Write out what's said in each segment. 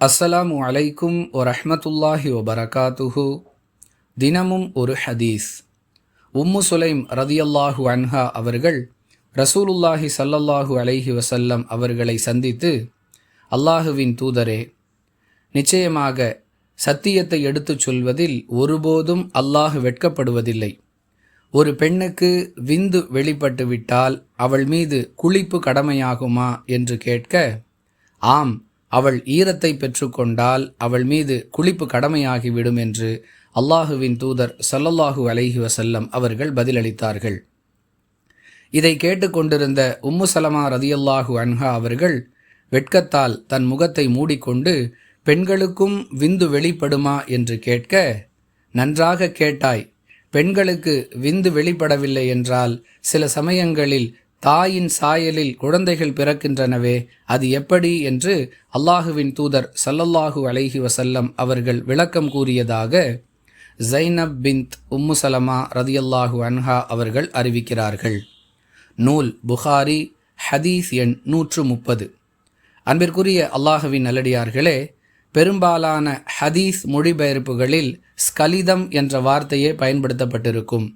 அஸ்ஸலாமு அலைக்கும் வரஹ்மத்துல்லாஹி வபரகாத்துஹு. தினமும் ஒரு ஹதீஸ். உம்மு சுலைம் ரதியல்லாஹு அன்ஹா அவர்கள் ரசூலுல்லாஹி சல்லல்லாஹு அலைஹி வசல்லம் அவர்களை சந்தித்து அல்லாஹுவின் தூதரே நிச்சயமாக சத்தியத்தை எடுத்துச் சொல்வதில் ஒருபோதும் அல்லாஹ் வெட்கப்படுவதில்லை. ஒரு பெண்ணுக்கு விந்து வெளிப்பட்டுவிட்டால் அவள் மீது குளிப்பு கடமையாகுமா? என்று கேட்க ஆம் அவள் ஈரத்தை பெற்றுக்கொண்டால் அவள் மீது குளிப்பு கடமையாகிவிடும் என்று அல்லாஹுவின் தூதர் சல்லல்லாஹு அலைஹி வசல்லம் அவர்கள் பதிலளித்தார்கள். இதை கேட்டுக்கொண்டிருந்த உம்மு சலமா ரதியல்லாஹு அன்ஹா அவர்கள் வெட்கத்தால் தன் முகத்தை மூடிக்கொண்டு பெண்களுக்கும் விந்து வெளிப்படுமா? என்று கேட்க நன்றாக கேட்டாய். பெண்களுக்கு விந்து வெளிப்படவில்லை என்றால் சில சமயங்களில் தாயின் சாயலில் குழந்தைகள் பிறக்கின்றனவே அது எப்படி என்று அல்லாஹுவின் தூதர் சல்லல்லாஹு அலைஹி வசல்லம் அவர்கள் விளக்கம் கூறியதாக ஜைனப் பிந்த் உம்மு சலமா ரதியல்லாஹு அன்ஹா அவர்கள் அறிவிக்கிறார்கள். நூல் புகாரி ஹதீஸ் எண் நூற்று முப்பது அன்பிற்குரிய அல்லாஹுவின் நல்லடியார்களே பெரும்பாலான ஹதீஸ் மொழிபெயர்ப்புகளில் ஸ்கலிதம் என்ற வார்த்தையே பயன்படுத்தப்பட்டிருக்கும்.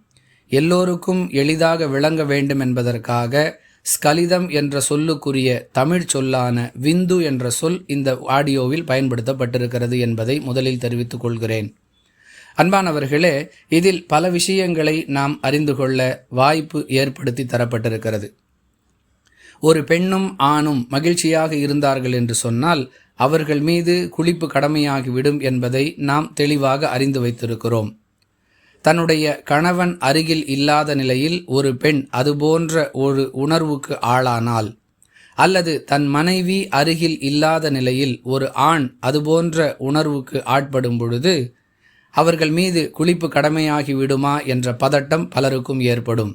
எல்லோருக்கும் எளிதாக விளங்க வேண்டும் என்பதற்காக ஸ்கலிதம் என்ற சொல்லுக்குரிய தமிழ் சொல்லான விந்து என்ற சொல் இந்த ஆடியோவில் பயன்படுத்தப்பட்டிருக்கிறது என்பதை முதலில் தெரிவித்துக் கொள்கிறேன். அன்பானவர்களே இதில் பல விஷயங்களை நாம் அறிந்து கொள்ள வாய்ப்பு ஏற்படுத்தி தரப்பட்டிருக்கிறது. ஒரு பெண்ணும் ஆணும் மகிழ்ச்சியாக இருந்தார்கள் என்று சொன்னால் அவர்கள் மீது குளிப்பு கடமையாகிவிடும் என்பதை நாம் தெளிவாக அறிந்து வைத்திருக்கிறோம். தன்னுடைய கணவன் அருகில் இல்லாத நிலையில் ஒரு பெண் அதுபோன்ற ஒரு உணர்வுக்கு ஆளானால் அல்லது தன் மனைவி அருகில் இல்லாத நிலையில் ஒரு ஆண் அதுபோன்ற உணர்வுக்கு ஆட்படும் பொழுது அவர்கள் மீது குளிப்பு கடமையாகி விடுமா என்ற பதட்டம் பலருக்கும் ஏற்படும்.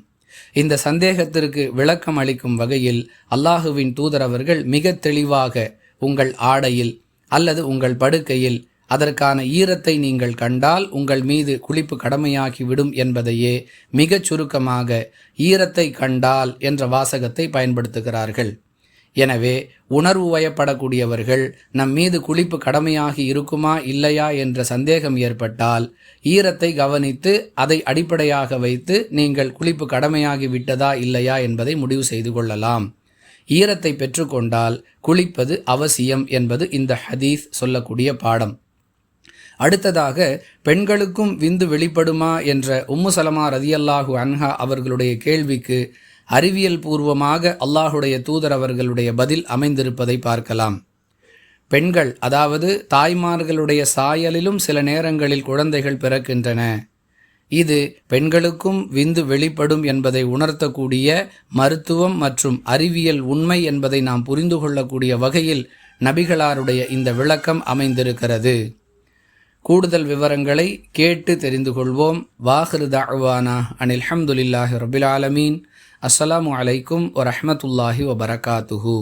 இந்த சந்தேகத்திற்கு விளக்கம் அளிக்கும் வகையில் அல்லாஹுவின் தூதரவர்கள் மிக தெளிவாக உங்கள் ஆடையில் அல்லது உங்கள் படுக்கையில் அதற்கான ஈரத்தை நீங்கள் கண்டால் உங்கள் மீது குளிப்பு கடமையாகிவிடும் என்பதையே மிகச் சுருக்கமாக ஈரத்தை கண்டால் என்ற வாசகத்தை பயன்படுத்துகிறார்கள். எனவே உணர்வு வயப்படக்கூடியவர்கள் நம் மீது குளிப்பு கடமையாகி இருக்குமா இல்லையா என்ற சந்தேகம் ஏற்பட்டால் ஈரத்தை கவனித்து அதை அடிப்படையாக வைத்து நீங்கள் குளிப்பு கடமையாகி விட்டதா இல்லையா என்பதை முடிவு செய்து கொள்ளலாம். ஈரத்தை பெற்றுக்கொண்டால் குளிப்பது அவசியம் என்பது இந்த ஹதீஸ் சொல்லக்கூடிய பாடம். அடுத்ததாக பெண்களுக்கும் விந்து வெளிப்படுமா? என்ற உம்மு சலமா ரதியல்லாஹு அன்ஹா அவர்களுடைய கேள்விக்கு அறிவியல் பூர்வமாக அல்லாஹுடைய தூதர் அவர்களுடைய பதில் அமைந்திருப்பதை பார்க்கலாம். பெண்கள் அதாவது தாய்மார்களுடைய சாயலிலும் சில நேரங்களில் குழந்தைகள் பிறக்கின்றன. இது பெண்களுக்கும் விந்து வெளிப்படும் என்பதை உணர்த்தக்கூடிய மருத்துவம் மற்றும் அறிவியல் உண்மை என்பதை நாம் புரிந்து கொள்ளக்கூடிய வகையில் நபிகளாருடைய இந்த விளக்கம் அமைந்திருக்கிறது. கூடுதல் விவரங்களை கேட்டு தெரிந்து கொள்வோம். வாஹிரு தாழ்வானா அனில் ஹம்துலில்லாஹி ரபில் ஆலமீன். அஸ்ஸலாமு அலைக்கும் வரஹமத்துல்லாஹி வபரகாத்துஹூ